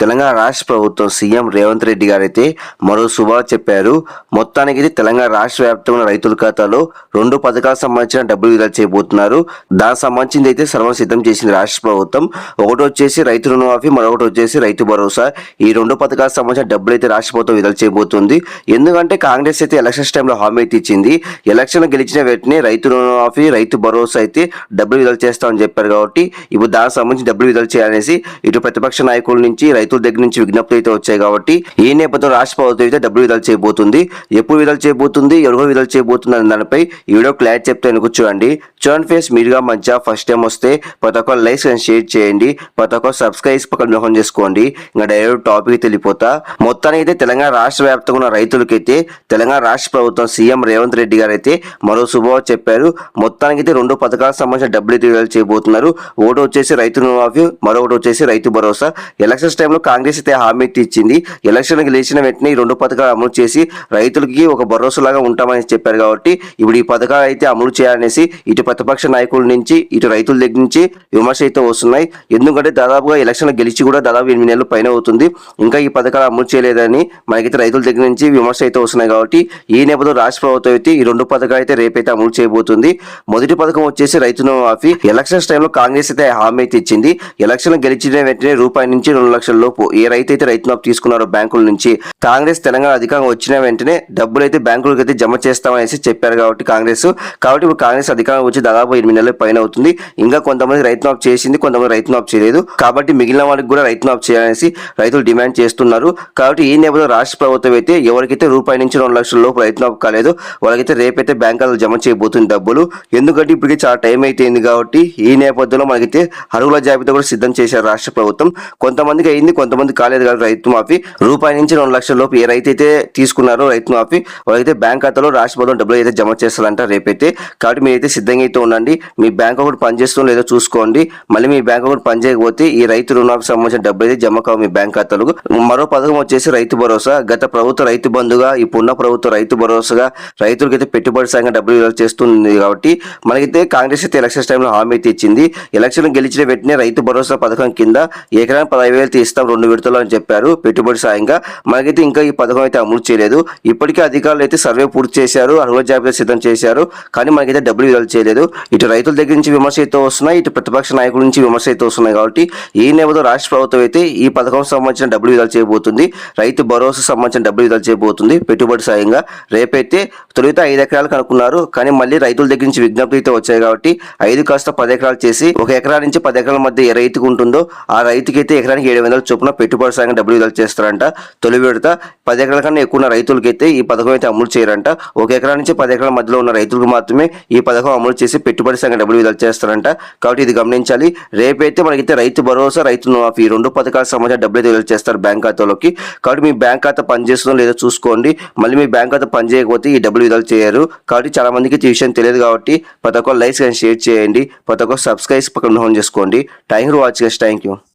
తెలంగాణ రాష్ట్ర ప్రభుత్వం సీఎం రేవంత్ రెడ్డి గారైతే మరో శుభా చెప్పారు. మొత్తానికి ఇది తెలంగాణ రాష్ట్ర వ్యాప్తంగా రైతుల ఖాతాలో రెండు పథకాలకు సంబంధించిన డబ్బులు విడుదల చేయబోతున్నారు. దానికి సంబంధించింది అయితే సర్వసిద్ధం చేసింది రాష్ట్ర ప్రభుత్వం. ఒకటి వచ్చేసి రైతు రుణమాఫీ మరొకటి వచ్చేసి రైతు భరోసా. ఈ రెండు పథకాలకు సంబంధించిన డబ్బులు అయితే రాష్ట్ర ప్రభుత్వం విడుదల చేయబోతుంది. ఎందుకంటే కాంగ్రెస్ అయితే ఎలక్షన్స్ టైంలో హామీ అయితే ఇచ్చింది. ఎలక్షన్ గెలిచిన వెంటనే రైతు రుణమాఫీ రైతు భరోసా అయితే డబ్బులు విడుదల చేస్తామని చెప్పారు కాబట్టి ఇప్పుడు దానికి సంబంధించి డబ్బులు విడుదల చేయాలనేసి ఇటు ప్రతిపక్ష నాయకుల నుంచి రైతు రైతుల దగ్గర నుంచి విజ్ఞప్తులు అయితే వచ్చాయి కాబట్టి ఈ నేపథ్యంలో రాష్ట్ర ప్రభుత్వం అయితే డబ్బులు విడుదల చేయబోతుంది. ఎప్పుడు విడుదల చేయబోతుంది? ఎవరు విడుదల చేయబోతుంది అనే దానిపై ఈ వీడియో క్లారిటీ చెప్తే వెనుక చూడండి. చూడండి ఫేస్ మీరుగా మంచిగా ఫస్ట్ టైం వస్తే ప్రతి ఒక్క లైక్స్ అండ్ షేర్ చేయండి. ప్రతి ఒక్క సబ్స్క్రైబ్ పక్కన నోహం చేసుకోండి. ఇంకా డైరెక్ట్ టాపిక్ తెలిపోతా మొత్తానికి అయితే తెలంగాణ రాష్ట్ర వ్యాప్తంగా ఉన్న రైతులకైతే తెలంగాణ రాష్ట్ర ప్రభుత్వం సీఎం రేవంత్ రెడ్డి గారు అయితే మరో శుభవార్త చెప్పారు. మొత్తానికి అయితే రెండు పథకాలకు సంబంధించిన డబ్బులు అయితే విడుదల చేయబోతున్నారు. ఒకటి వచ్చేసి రైతు రుణమాఫీ మరొకటి వచ్చేసి రైతు భరోసా. ఎలక్షన్స్ టైంలో కాంగ్రెస్ అయితే హామీ అయితే ఇచ్చింది. ఎలక్షన్ గెలిచిన వెంటనే ఈ రెండు పథకాలు అమలు చేసి రైతులకి ఒక భరోసా లాగా ఉంటామని చెప్పారు కాబట్టి ఇప్పుడు ఈ పథకాలు అయితే అమలు చేయాలనేసి ఇటు ప్రతిపక్ష నాయకుల నుంచి ఇటు రైతుల దగ్గర నుంచి విమర్శ అయితే వస్తున్నాయి. ఎందుకంటే దాదాపుగా ఎలక్షన్ గెలిచి కూడా దాదాపు ఎనిమిది నెలలు పైన అవుతుంది. ఇంకా ఈ పథకాలు అమలు చేయలేదని మనకైతే రైతుల దగ్గర నుంచి విమర్శ అయితే వస్తున్నాయి కాబట్టి ఈ నేపథ్యంలో రాష్ట్ర ప్రభుత్వం అయితే ఈ రెండు పథకాలు అయితే రేపైతే అమలు చేయబోతుంది. మొదటి పథకం వచ్చేసి రైతు మాఫీ ఎలక్షన్స్ టైంలో కాంగ్రెస్ అయితే హామీ అయితే ఇచ్చింది. ఎలక్షన్ గెలిచిన వెంటనే రూపాయి నుంచి రెండు లక్షల లోపు ఏ రైతు అయితే రైతు మాఫీ తీసుకున్నారో బ్యాంకుల నుంచి కాంగ్రెస్ తెలంగాణ అధికారం వచ్చిన వెంటనే డబ్బులు అయితే బ్యాంకులకు అయితే జమ చేస్తామనేసి చెప్పారు కాబట్టి కాంగ్రెస్. కాబట్టి ఇప్పుడు కాంగ్రెస్ అధికారం వచ్చి దాదాపు ఎనిమిది నెలల పైన అవుతుంది. ఇంకా కొంతమంది రైతు మాఫ్ చేసింది కొంతమంది రైతు మాఫ్ చేయలేదు. కాబట్టి మిగిలిన వాళ్ళకి కూడా రైతు మాఫ్ చేయాలనేసి రైతులు డిమాండ్ చేస్తున్నారు. కాబట్టి ఈ నేపథ్యంలో రాష్ట్ర ప్రభుత్వం అయితే ఎవరికైతే రూపాయి నుంచి రెండు లక్షల లోపు రైతు మాఫ్ కాలేదు వాళ్ళకైతే రేపైతే బ్యాంకులలో జమ చేయబోతుంది డబ్బులు. ఎందుకంటే ఇప్పటికి చాలా టైం అయిపోయింది కాబట్టి ఈ నేపథ్యంలో మనకైతే అర్హుల జాబితా కూడా సిద్ధం చేశారు రాష్ట్ర ప్రభుత్వం. కొంతమందికి అయింది కొంతమంది కాలేదు కాబట్టి రైతు మాఫీ రూపాయి నుంచి రెండు లక్షల లోపు ఏ రైతు అయితే తీసుకున్నారో రైతు మాఫీ వాళ్ళైతే బ్యాంక్ ఖాతాలో రాష్ట్ర ప్రభుత్వం డబ్బులు అయితే జమ చేస్తారంట రేపైతే. కాబట్టి మీరైతే సిద్ధంగా అయితే ఉండండి. మీ బ్యాంక్ అకౌంట్ పనిచేస్తుందో లేదో చూసుకోండి. మళ్ళీ మీ బ్యాంక్ అకౌంట్ పనిచేయకపోతే ఈ రైతు రుణాలకు సంబంధించిన డబ్బులు అయితే జమ కావు మీ బ్యాంక్ ఖాతాలకు. మరో పథకం వచ్చేసి రైతు భరోసా. గత ప్రభుత్వ రైతు బంధుగా ఇప్పుడున్న ప్రభుత్వ రైతు భరోసాగా రైతులకైతే పెట్టుబడి సాయంగా డబ్బులు విడుదల చేస్తుంది కాబట్టి మనకైతే కాంగ్రెస్ అయితే ఎలక్షన్స్ టైంలో హామీ అయితే ఇచ్చింది. ఎలక్షన్ గెలిచిన వెంటనే రైతు భరోసా పథకం కింద ఎకరానికి పదహైదు వేలు ఇస్తాం రెండు విడతలు అని చెప్పారు. పెట్టుబడి సాయంగా మనకైతే ఇంకా ఈ పథకం అయితే అమలు చేయలేదు. ఇప్పటికే అధికారులు అయితే సర్వే పూర్తి చేశారు అర్హుల జాబితా సిద్ధం చేశారు కానీ మనకైతే డబ్బులు విడుదల చేయలేదు. ఇటు రైతుల దగ్గర నుంచి విమర్శ అయితే వస్తున్నాయి ఇటు ప్రతిపక్ష నాయకుల నుంచి విమర్శ అయితే వస్తున్నాయి కాబట్టి ఈ నేపథ్యంలో రాష్ట్ర ప్రభుత్వం అయితే ఈ పథకం సంబంధించిన డబ్బులు విడుదల చేయబోతుంది. రైతు భరోసా సంబంధించిన డబ్బులు విడుదల చేయబోతుంది. పెట్టుబడి సాయంగా రేపైతే తొలుత ఐదు ఎకరాలు కనుక్కున్నారు. కానీ మళ్ళీ రైతుల దగ్గర నుంచి విజ్ఞప్తి అయితే వచ్చాయి కాబట్టి ఐదు కాస్త పది ఎకరాలు చేసి ఒక ఎకరా నుంచి పది ఎకరాల మధ్య ఏ రైతుకు ఉంటుందో ఆ రైతుకి అయితే ఎకరానికి ఏడు వందలు చొప్పున పెట్టుబడి సాయంగా డబ్బులు విడుదల చేస్తారంట. తొలి విడత పది ఎకరాల కన్నా ఎక్కువ ఉన్న రైతులకైతే ఈ పథకం అయితే అమలు చేయరంట. ఒక ఎకరా నుంచి పది ఎకరాల మధ్యలో ఉన్న రైతులకు మాత్రమే ఈ పథకం అమలు చేసి పెట్టుబడి సంఘ డబ్బులు విడుదల చేస్తారంట. కాబట్టి ఇది గమనించాలి. రేపైతే మనకైతే రైతు భరోసా రైతు మాఫీ ఈ రెండు పథకాల సంబంధించిన డబ్బులు అయితే విడుదల చేస్తారు బ్యాంక్ ఖాతాలోకి. కాబట్టి మీ బ్యాంక్ ఖాతా పనిచేస్తుందో లేదో చూసుకోండి. మళ్ళీ మీ బ్యాంక్ ఖాతా పనిచేయకపోతే ఈ డబ్బులు విడుదల చేయరు. కాబట్టి చాలా మందికి ఈ విషయం తెలియదు కాబట్టి ప్రతి ఒక్క లైక్స్ కానీ షేర్ చేయండి. ప్రతి ఒక్క సబ్స్క్రైబ్ పక్కన హోన్ చేసుకోండి. Thank you watch guest thank you.